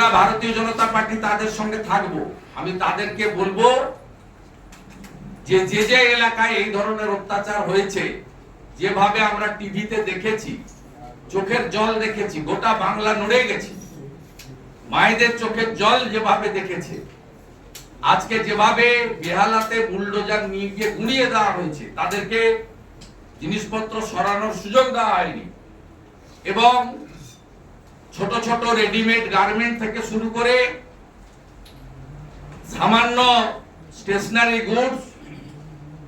আমরা ভারতীয় জনতা পার্টি তাদের সঙ্গে থাকব। আমি তাদেরকে বলব যে যে যে এলাকায় এই ধরনের অত্যাচার হয়েছে, যেভাবে আমরা টিভিতে দেখেছি, চোখের জল দেখেছি, গোটা বাংলা নড়ে গেছে, মায়েদের চোখের জল যেভাবে দেখেছে, আজকে যেভাবে বেহালাতে বুলডোজার নিয়ে গিয়ে গুঁড়িয়ে দেওয়া হয়েছে, তাদেরকে জিনিসপত্র সরানোর সুযোগ দেওয়া হয়নি। এবং ছোট ছোট রেডিমেড গার্মেন্ট থেকে শুরু করে সামান্য স্টেশনারি গুডস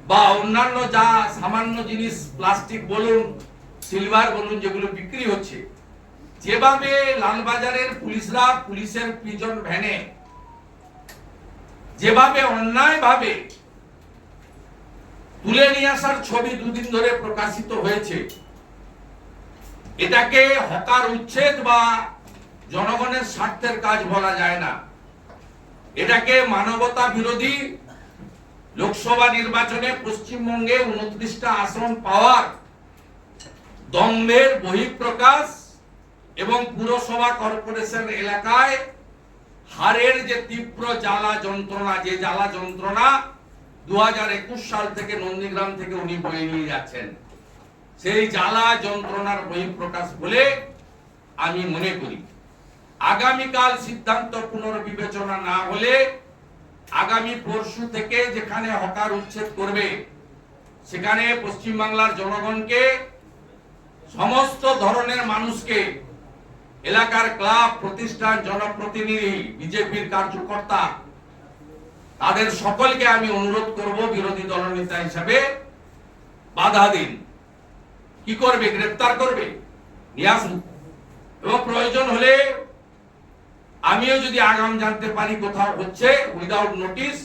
বা অন্যান্য যা সামান্য জিনিস প্লাস্টিক বলুন সিলভার বলুন, যেগুলো বিক্রি হচ্ছে, যেভাবে লালবাজারের পুলিশরা পুলিশের পিজন ভ্যানে যেভাবে অন্যায় ভাবে তুলে নিয়ে আসার ছবি দুদিন ধরে প্রকাশিত হয়েছে এটাকে হকার উচ্ছেদ বা জনগণের স্বার্থের কাজ বলা যায় না। এটাকে মানবতা বিরোধী লোকসভা নির্বাচনে পশ্চিমবঙ্গে উনত্রিশটা আসন পাওয়ার দম্ভের বহিঃপ্রকাশ এবং পুরসভা কর্পোরেশন এলাকায় হারের যে তীব্র জ্বালা যন্ত্রণা, যে জ্বালা যন্ত্রণা দু হাজার একুশ সাল থেকে নন্দীগ্রাম থেকে উনি বয়ে নিয়ে যাচ্ছেন। সেই জ্বালা যন্ত্রণার বহিঃপ্রকাশ বলে আমি মনে করি। আগামীকাল সিদ্ধান্ত পুনর্বিবেচনা না হলে আগামী পরশু থেকে যেখানে হকার উচ্ছেদ করবে, সেখানে পশ্চিমবাংলার জনগণকে, সমস্ত ধরনের মানুষকে, এলাকার ক্লাব, প্রতিষ্ঠান, জনপ্রতিনিধি, বিজেপির কার্যকর্তা, তাদের সকলকে আমি অনুরোধ করব বিরোধী দলনেতা হিসাবে বাধা দিন। কি করবে? গ্রেপ্তার করবে? নিয়ে আসুন। এবং প্রয়োজন হলে আমিও যদি আগাম জানতে পারি কোথাও হচ্ছে উইদাউট নোটিস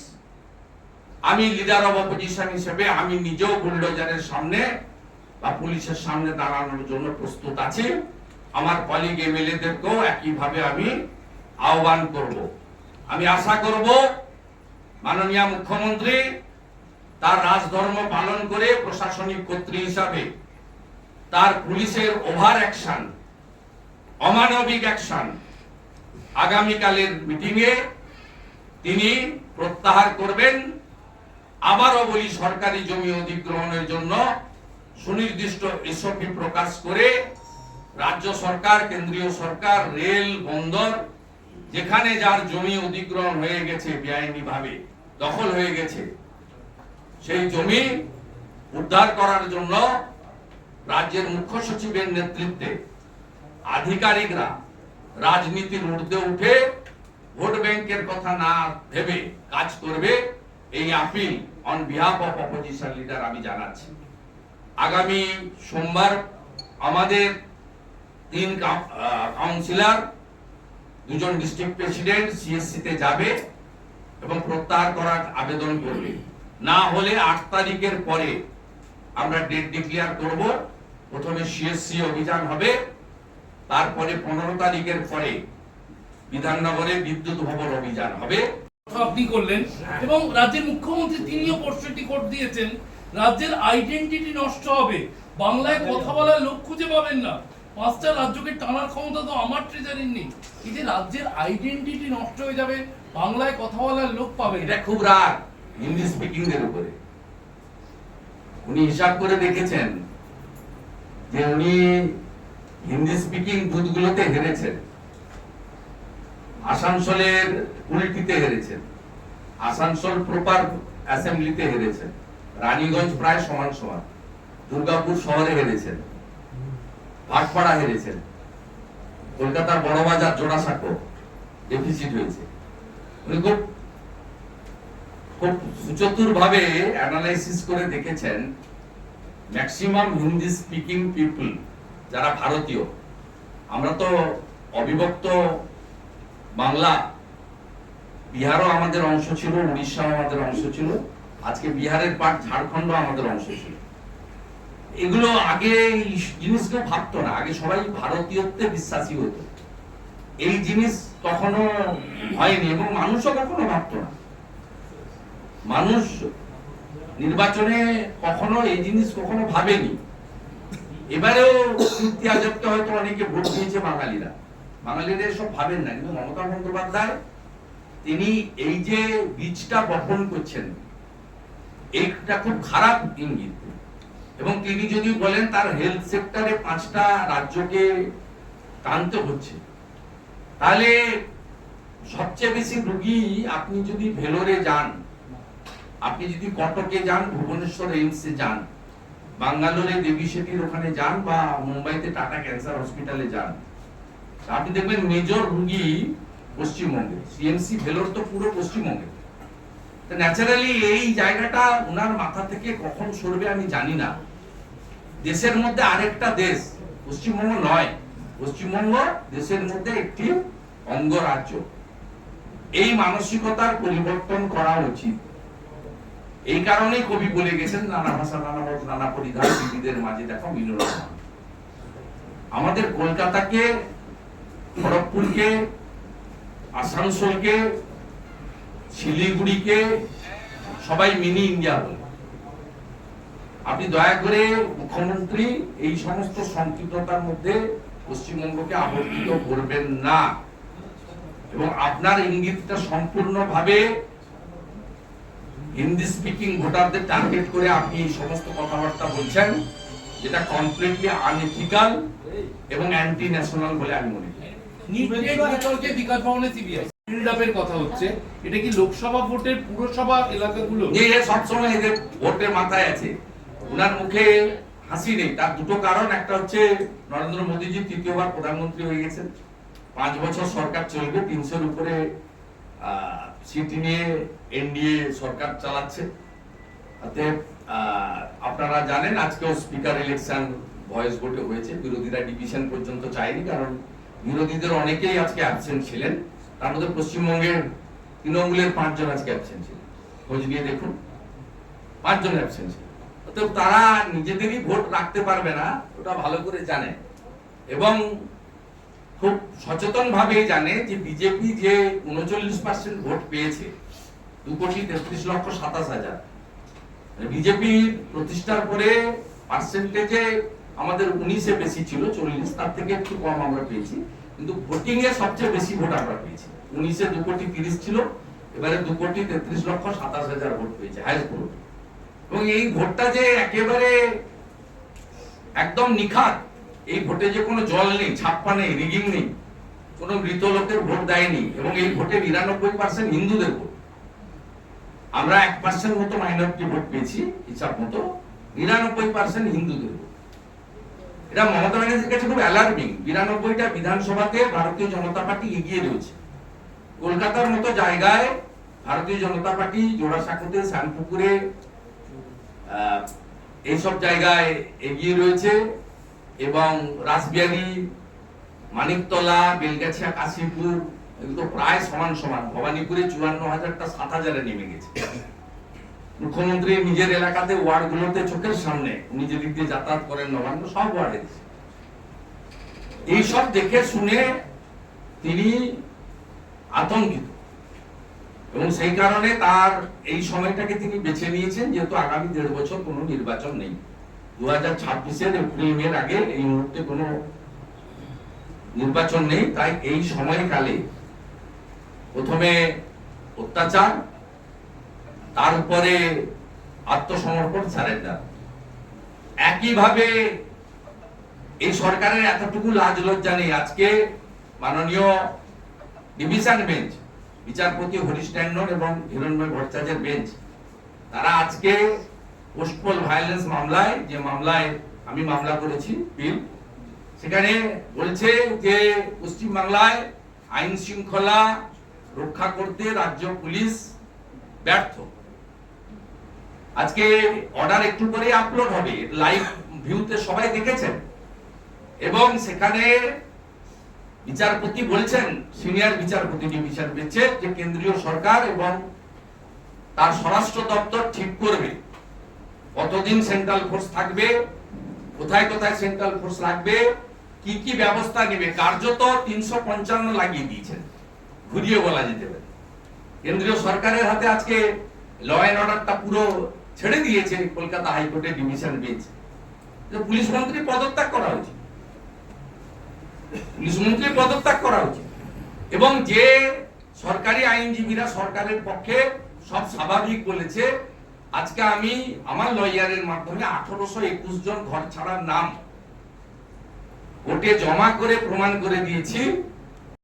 আমি লিডার অব অপোজিশন হিসেবে আমি নিজেও বুলডোজারের সামনে বা পুলিশের সামনে দাঁড়ানোর জন্য প্রস্তুত আছি। আমার কলিগ এমএলএদেরকেও একইভাবে আমি আহ্বান করব। আমি আশা করব, মাননীয় মুখ্যমন্ত্রী তার রাজধর্ম পালন করে প্রশাসনিক কর্তৃ হিসাবে তার পুলিশের ওভার অ্যাকশন, অমানবিক অ্যাকশন। আগামীকালের মিটিংয়ে তিনি প্রত্যাহার করবেন। আবারও বলি, সরকারি জমি অধিগ্রহণের জন্য সুনির্দিষ্ট এসপি প্রকাশ করে রাজ্য সরকার, কেন্দ্রীয় সরকার, রেল, বন্দর, যেখানে যার জমি অধিগ্রহণ হয়ে গেছে বেআইনি ভাবে দখল হয়ে গেছে, সেই জমি উদ্ধার করার জন্য রাজ্যের মুখ্য সচিবের নেতৃত্বে আধিকারিকরা রাজনীতির ঊর্ধ্বে উঠে ভোট ব্যাংকের কথা না ভেবে কাজ করবে এই appeal on behalf of opposition leader আমি জানাচ্ছি। আগামী সোমবার আমাদের তিন কাউন্সিলর দুজন ডিস্ট্রিক্ট প্রেসিডেন্ট সিএসসি তে যাবে এবং প্রত্যাহার করার আবেদন করবে। না হলে আট তারিখের পরে আমরা ডেট ডিক্লেয়ার করব। প্রথমে সিএসসি অভিযান হবে তারপরে পনেরো তারিখের পরে বিধাননগরে বিদ্যুৎ ভবন অভিযান হবে। আপনি করলেন এবং রাজ্যের মুখ্যমন্ত্রী তিনিও পরশুটি কোট দিয়েছেন রাজ্যের আইডেন্টিটি নষ্ট হবে। বাংলায় কথা বলার লোক খুঁজে পাবেন না। পাঁচটা রাজ্যকে টানার ক্ষমতা তো আমার ট্রেজারির নেই। এই যে রাজ্যের আইডেন্টিটি নষ্ট হয়ে যাবে বাংলায় কথা বলার লোক পাবে এটা খুব রাগ হিন্দি স্পিকিং এর উপরে। উনি হিসাব করে দেখেছেন যে উনি হিন্দি স্পিকিং বুথগুলোতে হেরেছেন। আসানসোলের কুলটিতে হেরেছেন। আসানসোল প্রপার অ্যাসেম্বলিতে হেরেছেন। রানীগঞ্জ প্রায় সমান সমান। দুর্গাপুর শহরে হেরেছেন। ভাটপাড়া হেরেছেন। কলকাতার বড়বাজার, জোড়াসাঁকো ডেফিসিট হয়েছে। উনি খুব খুব সুচতুর ভাবে অ্যানালাইসিস করে দেখেছেন ম্যাক্সিমাম হিন্দি স্পিকিং পিপল যারা ভারতীয়, আমরা তো অবিভক্ত বাংলা, বিহারও আমাদের অংশ ছিল, উড়িষ্যাও আমাদের অংশ ছিল, আজকে বিহারের পার্ট ঝাড়খণ্ড আমাদের অংশ ছিল। এগুলো আগে এই জিনিসগুলো ভাবতো না, আগে সবাই ভারতীয়ত্বে বিশ্বাসী হতো। এই জিনিস কখনো হয়নি এবং মানুষও কখনো ভাবতো না। মানুষ নির্বাচনে কখনো এই জিনিস কখনো ভাবেনি। এবারেও কীর্তি আজবকে হয়তো অনেকে ভোট দিয়েছে বাঙালিরা। বাঙালিরা এসব ভাবেন না, কিন্তু মমতা বন্দ্যোপাধ্যায়, তিনি এই যে বীজটা বপন করছেন, এইটা খুব খারাপ ইঙ্গিত। এবং তিনি যদি বলেন তার হেলথ সেক্টরে পাঁচটা রাজ্যকে টানতে হচ্ছে তাহলে সবচেয়ে বেশি রুগী আপনি যদি ভেলোরে যান আপনি যদি কটকে যান, ভুবনেশ্বর এইমসে যান, বাঙ্গালোরে দেবী শেঠির ওখানে যান বা মুম্বাইতে টাটা ক্যান্সার হসপিটালে যান আপনি দেখবেন মেজর রুগী পশ্চিমবঙ্গে সিএমসি ভেলোর তো পুরো পশ্চিমবঙ্গে। ন্যাচারালি এই জায়গাটা ওনার মাথা থেকে কখন সরবে আমি জানি না। দেশের মধ্যে আরেকটা দেশ, পশ্চিমবঙ্গ নয়, পশ্চিমবঙ্গ দেশের মধ্যে একটি অঙ্গরাজ্য। এই মানসিকতার পরিবর্তন করা উচিত। এই কারণেই কবি বলে গেছেন, নানা ভাষা, নানা মত, নানা পরিধান বিবিদের মাঝে দেখো মিলন আমাদের কলকাতাকে, খড়গপুরকে, আসানসোলকে, শিলিগুড়িকে সবাই মিনি ইন্ডিয়া বলে। আপনি দয়া করে মুখ্যমন্ত্রী এই সমস্ত সংকীর্ণতার মধ্যে পশ্চিমবঙ্গকে আবর্তিত করবেন না। এবং আপনার ইঙ্গিতটা সম্পূর্ণভাবে হিন্দি স্পিকিং ভোটারদের টার্গেট করে আপনি এই সমস্ত কথাবার্তা বলছেন যেটা কমপ্লিটলি আনএথিক্যাল এবং অ্যান্টি ন্যাশনাল বলে আমি মনে করি। বিতর্কে বিকাশ ভবনে সিবিআই বিল্ড কথা হচ্ছে এটা কি লোকসভা ভোটের পুরসভা এলাকাগুলো? সবসময় এদের ভোটের মাথায় আছে। ওনার মুখে হাসি নেই। তার দুটো কারণ একটা হচ্ছে নরেন্দ্র মোদীজি তৃতীয়বার প্রধানমন্ত্রী হয়ে গেছেন। পাঁচ বছর সরকার চলবে তিনশোর উপরে সিট নিয়ে এনডিএ সরকার চালাচ্ছে। আপনারা জানেন আজকেও স্পিকার ইলেকশন ভয়েস ভোটে হয়েছে। বিরোধীরা ডিভিশন পর্যন্ত চায়নি, কারণ বিরোধীদের অনেকেই আজকে অ্যাবসেন্ট ছিলেন। তার মধ্যে পশ্চিমবঙ্গের তৃণমূলের পাঁচজন আজকে অ্যাবসেন্ট ছিলেন। খোঁজ নিয়ে দেখুন, পাঁচজন অ্যাবসেন্ট ছিল অতএব তারা নিজেদেরই ভোট রাখতে পারবে না, ওটা ভালো করে জানে। এবং খুব সচেতন ভাবে জানে যে বিজেপি যে উনচল্লিশ পার্সেন্ট ভোট পেয়েছে, দু কোটি তেত্রিশ লক্ষ সাতাশ হাজার। বিজেপি প্রতিষ্ঠার পরে পার্সেন্টেজে আমাদের উনিশে বেশি ছিল, চল্লিশ, তার থেকে একটু কম আমরা পেয়েছি। কিন্তু ভোটিং এ সবচেয়ে বেশি ভোট আমরা পেয়েছি। উনিশে দু কোটি তিরিশ ছিল, এবারে দু কোটি তেত্রিশ লক্ষ সাতাশ হাজার ভোট পেয়েছে হাইস্ট ভোট। এবং এই ভোটটা যে একেবারে একদম নিখাত এই ভোটে যে কোনো জল নেই, ছাপ্পা নেই, রিগিং নেই, কোনো মৃত লোকের ভোট দেয়নি এবং এই ভোটে নিরানব্বই পার্সেন্ট হিন্দুদের ভোট। আমরা এক পার্সেন্ট মতো মাইনরিটি ভোট পেয়েছি, হিসাব মতো নিরানব্বই পার্সেন্ট হিন্দুদের ভোট। এটা মমতা ব্যানার্জির কাছে খুব অ্যালার্মিং বিরানব্বইটা বিধানসভাতে ভারতীয় জনতা পার্টি এগিয়ে রয়েছে। কলকাতার মতো জায়গায় ভারতীয় জনতা পার্টি জোড়াসাঁকোতে, শ্যামপুকুরে এইসব জায়গায় এগিয়ে রয়েছে। এবং রাসবিহারী মানিকতলা, বেলগাছিয়া, কাশীপুর, এগুলো প্রায় সমান সমান। ভবানীপুরে চুয়ান্ন হাজারটা, সাত হাজারে নেমে গেছে। মুখ্যমন্ত্রী নিজের এলাকাতে ওয়ার্ডগুলোতে চোখের সামনে যে দিক দিয়ে যাতায়াত করেন, নবান্ন, সব ওয়ার্ডে এইসব দেখে শুনে তিনি আতঙ্কিত। এবং সেই কারণে তার এই সময়টাকে তিনি বেছে নিয়েছেন, যেহেতু আগামী দেড় বছর কোনো নির্বাচন নেই। দু হাজার মের আগে এই মুহূর্তে কোনো নির্বাচন নেই, তাই এই সময়কালে প্রথমে অত্যাচার, তারপরে আত্মসমর্পণ সারেন্ডার। একইভাবে এই সরকারের এতটুকু লাজ লজ্জা নেই। আজকে মাননীয় ডিভিশন বেঞ্চ, বিচারপতি হরিশ ট্যান্ডন এবং হিরণময় ভট্টাচার্যের বেঞ্চ, তারা আজকে পোস্টপোল ভায়োলেন্স মামলায়, যে মামলায় আমি মামলা করেছি, বিল, সেখানে বলছে যে পশ্চিম বাংলায় আইন শৃঙ্খলা রক্ষা করতে রাজ্য পুলিশ ব্যর্থ। আজকে অর্ডার একটু করে আপলোড হবে লাইভ ভিউতে সবাই দেখেছেন। এবং সেখানে বিচারপতি বলছেন সিনিয়র বিচারপতি বিচার পেয়েছে যে কেন্দ্রীয় সরকার এবং তার স্বরাষ্ট্র দপ্তর ঠিক করবে। কতদিন সেন্ট্রাল ফোর্স থাকবে? কোথায় কোথায় সেন্ট্রাল ফোর্স রাখবে কি কি ব্যবস্থা নেবে? কার্যত তিনশো পঞ্চান্ন লাগিয়ে দিয়েছেন। ঘুরিয়ে বলা যেতে পারে। কেন্দ্রীয় সরকারের হাতে আজকে ল অ্যান্ড অর্ডারটা পুরো ছেড়ে দিয়েছে, কলকাতা হাইকোর্টের ডিভিশন বেঞ্চ। পুলিশ মন্ত্রী পদত্যাগ করা উচিত পুলিশ মন্ত্রী পদত্যাগ করা উচিত এবং যে সরকারি আইনজীবীরা সরকারের পক্ষে সব স্বাভাবিক বলেছে আজকে আমি আমার লয়ারের মাধ্যমে আঠারোশো একুশ জন ঘর ছাড়ার নাম কোর্টে জমা করে প্রমাণ করে দিয়েছি।